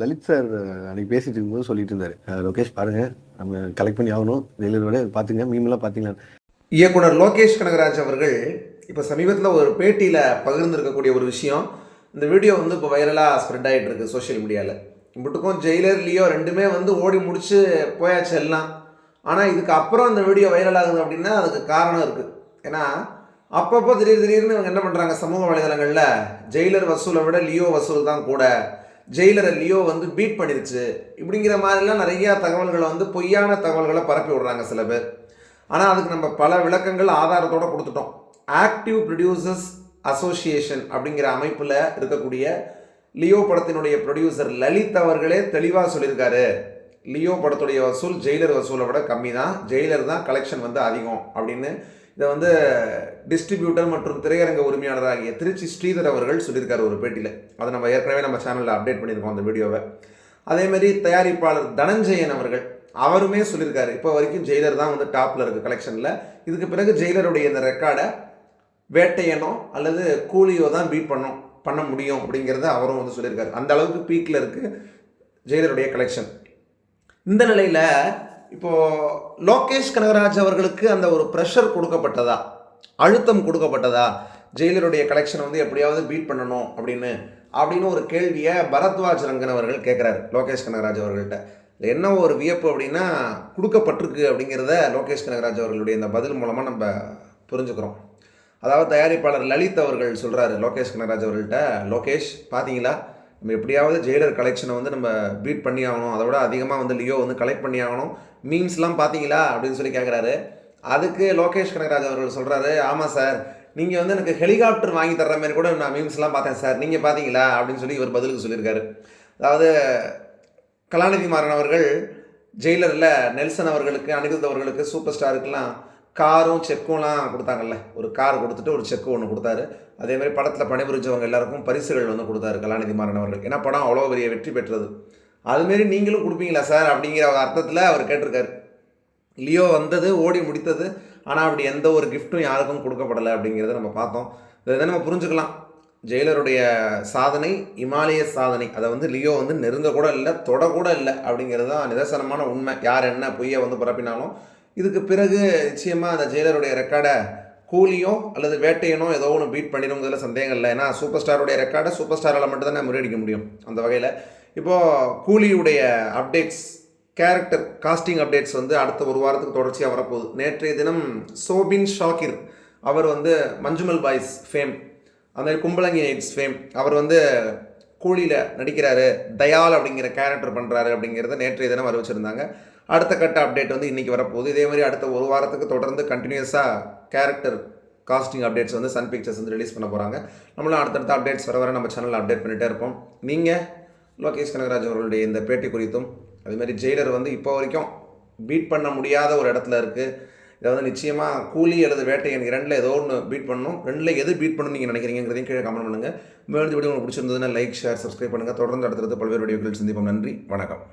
Lalit sir அன்னைக்கு பேசிட்டு இருக்கும்போது சொல்லிட்டு இருந்தாரு. லோகேஷ் பாருங்க நம்ம கலெக்ட் பண்ணி ஆகணும். ஜெயிலரோட பார்த்துங்க மீம்லாம் பார்த்தீங்களா இயக்குனர் லோகேஷ் கனகராஜ் அவர்கள் இப்போ சமீபத்தில் ஒரு பேட்டியில் பகிர்ந்திருக்கக்கூடிய ஒரு விஷயம். இந்த வீடியோ வந்து இப்போ வைரலாக ஸ்ப்ரெட் ஆகிட்டு இருக்கு சோஷியல் மீடியாவில் இப்பட்டுக்கும் ஜெயிலர் லியோ ரெண்டுமே வந்து ஓடி முடிச்சு போயாச்சு எல்லாம். ஆனால் இதுக்கு அப்புறம் இந்த வீடியோ வைரல் ஆகுது அப்படின்னா அதுக்கு காரணம் இருக்குது ஏன்னா அப்பப்போ திடீர் திடீர்னு இவங்க என்ன பண்ணுறாங்க சமூக வலைதளங்களில் ஜெயிலர் வசூலை விட லியோ வசூல் தான் கூட. ஜெயிலரை லியோ வந்து பீட் பண்ணிருச்சு. இப்படிங்கிற மாதிரிலாம் நிறையா தகவல்களை வந்து பொய்யான தகவல்களை பரப்பி விடுறாங்க சில பேர். ஆனால் அதுக்கு நம்ம பல விளக்கங்கள் ஆதாரத்தோடு கொடுத்துட்டோம். ஆக்டிவ் ப்ரொடியூசர்ஸ் அசோசியேஷன் அப்படிங்கிற அமைப்பில் இருக்கக்கூடிய லியோ படத்தினுடைய ப்ரொடியூசர் லலித் அவர்களே தெளிவாக சொல்லியிருக்காரு. லியோ படத்துடைய வசூல் ஜெயிலர் வசூலை விட கம்மி தான் ஜெயிலர் தான் கலெக்ஷன் வந்து அதிகம் அப்படின்னு இதை வந்து டிஸ்ட்ரிபியூட்டர் மற்றும் திரையரங்க உரிமையாளராகிய திருச்சி ஸ்ரீதர் அவர்கள் சொல்லியிருக்காரு ஒரு பேட்டியில். அதை நம்ம ஏற்கனவே நம்ம சேனலில் அப்டேட் பண்ணியிருக்கோம் அந்த வீடியோவை. அதேமாரி தயாரிப்பாளர் தனஞ்சயன் அவர்கள் அவருமே சொல்லியிருக்காரு. இப்போ வரைக்கும் ஜெயிலர் தான் வந்து டாப்பில் இருக்குது கலெக்ஷனில் இதுக்கு பிறகு ஜெயிலருடைய இந்த ரெக்கார்டை வேட்டையனோ அல்லது கூலியோ தான் பீட் பண்ணும் பண்ண முடியும் அப்படிங்கிறத அவரும் வந்து சொல்லியிருக்காரு. அந்த அளவுக்கு பீக்கில் இருக்குது ஜெயிலருடைய கலெக்ஷன் இந்த நிலையில் இப்போது லோகேஷ் கனகராஜ் அவர்களுக்கு அந்த ஒரு ப்ரெஷர் கொடுக்கப்பட்டதா? அழுத்தம் கொடுக்கப்பட்டதா? ஜெயிலருடைய கலெக்ஷனை வந்து எப்படியாவது பீட் பண்ணணும் அப்படின்னு அப்படின்னு ஒரு கேள்வியை பரத்வாஜ் ரங்கன் அவர்கள் கேட்குறாரு லோகேஷ் கனகராஜ் அவர்கள்ட்ட. என்ன ஒரு வியப்பு அப்படின்னா கொடுக்கப்பட்டிருக்கு அப்படிங்கிறத லோகேஷ் கனகராஜ் அவர்களுடைய இந்த பதில் மூலமாக நம்ம புரிஞ்சுக்கிறோம். அதாவது தயாரிப்பாளர் லலித் அவர்கள் சொல்கிறாரு லோகேஷ் கனகராஜ் அவர்கள்ட்ட லோகேஷ் பார்த்தீங்களா நம்ம எப்படியாவது ஜெயிலர் கலெக்ஷனை வந்து நம்ம பீட் பண்ணி ஆகணும் அதை விட அதிகமாக வந்து லியோ வந்து கலெக்ட் பண்ணி ஆகணும் மீம்ஸ்லாம் பார்த்தீங்களா அப்படின்னு சொல்லி கேட்குறாரு அதுக்கு லோகேஷ் கனகராஜ் அவர்கள் சொல்கிறாரு ஆமாம் சார். நீங்கள் வந்து எனக்கு ஹெலிகாப்டர் வாங்கி தர்ற மாதிரி கூட நான் மீம்ஸ்லாம் பார்த்தேன் சார். நீங்கள் பார்த்தீங்களா அப்படின்னு சொல்லி இவர் பதிலுக்கு சொல்லியிருக்காரு. அதாவது கலாநிதி மாறன் அவர்கள் ஜெயிலரில் நெல்சன் அவர்களுக்கு அனிருத் அவர்களுக்கு சூப்பர் ஸ்டாருக்கெல்லாம் காரும் செக்கும்லாம் கொடுத்தாங்கல்ல. ஒரு கார் கொடுத்துட்டு ஒரு செக்கு ஒன்று கொடுத்தாரு. அதே மாதிரி படத்தில் பணிபுரிஞ்சவங்க எல்லாருக்கும் பரிசுகள் வந்து கொடுத்தாரு கலாநிதி மாறன் அவர்கள். ஏன்னா படம் அவ்வளோ பெரிய வெற்றி பெற்றது. அதுமாரி நீங்களும் கொடுப்பீங்களா சார்? அப்படிங்கிற ஒரு அர்த்தத்தில் அவர் கேட்டிருக்காரு. லியோ வந்தது ஓடி முடித்தது. ஆனால் அப்படி எந்த ஒரு கிஃப்ட்டும் யாருக்கும் கொடுக்கப்படலை அப்படிங்கிறத நம்ம பார்த்தோம். இதை நம்ம புரிஞ்சுக்கலாம். ஜெயிலருடைய சாதனை இமாலய சாதனை. அதை வந்து லியோ வந்து நெருங்க கூட இல்லை தொட கூட இல்லை அப்படிங்கிறது தான் நிதர்சனமான உண்மை. யார் என்ன பொய்யை வந்து பரப்பினாலும் இதுக்கு பிறகு நிச்சயமாக அந்த ஜெயிலருடைய ரெக்கார்டை கூலியோ அல்லது வேட்டையனோ ஏதோ ஒன்று பீட் பண்ணிடுங்கிறதுல சந்தேகம் இல்லை. ஏன்னா சூப்பர் ஸ்டாருடைய ரெக்கார்டை சூப்பர் ஸ்டாரால் மட்டும்தான் முறியடிக்க முடியும் அந்த வகையில். இப்போது கூலியுடைய அப்டேட்ஸ் கேரக்டர் காஸ்டிங் அப்டேட்ஸ் வந்து அடுத்த ஒரு வாரத்துக்கு தொடர்ச்சியாக வரப்போகுது. நேற்றைய தினம் சோபின் ஷாக்கிர் அவர் வந்து மஞ்சுமல் பாய்ஸ் ஃபேம் அந்த கும்பலங்கி நைட்ஸ் ஃபேம் அவர் வந்து கூலியில் நடிக்கிறாரு தயால் அப்படிங்கிற கேரக்டர் பண்ணுறாரு அப்படிங்கிறத நேற்றைய தினம் அறிவிச்சிருந்தாங்க. அடுத்த கட்ட அப்டேட் வந்து இன்றைக்கி வரப்போகுது. இதே மாதிரி அடுத்த ஒரு வாரத்துக்கு தொடர்ந்து கண்டினியூஸாக கேரக்டர் காஸ்டிங் அப்டேட்ஸ் வந்து சன் பிக்சர்ஸ் வந்து ரிலீஸ் பண்ண போகிறாங்க நம்மளும் அடுத்தடுத்த அப்டேட்ஸ் வர வர நம்ம சேனலில் அப்டேட் பண்ணிகிட்டே இருப்போம். நீங்கள் லோகேஷ் கனகராஜ் அவர்களுடைய இந்த பேட்டி குறித்தும் அதேமாதிரி ஜெயிலர் வந்து இப்போ வரைக்கும் பீட் பண்ண முடியாத ஒரு இடத்துல இருக்குது இதை வந்து நிச்சயமாக கூலி அல்லது வேட்டையை எனக்கு ரெண்டில் ஏதோ ஒன்று பீட் பண்ணணும். ரெண்டில் எது பீட் பண்ணணும் நீங்கள் நினைக்கிறீங்கிறதையும் கீழே கமெண்ட் பண்ணுங்கள் மேலும் வீடியோ உங்களுக்கு பிடிச்சிருந்ததுன்னா லைக் ஷேர் சப்ஸ்கிரைப் பண்ணுங்கள் தொடர்ந்து அடுத்தடுத்து பல்வேறு வீடியோக்கள் சந்திப்போம். நன்றி. வணக்கம்.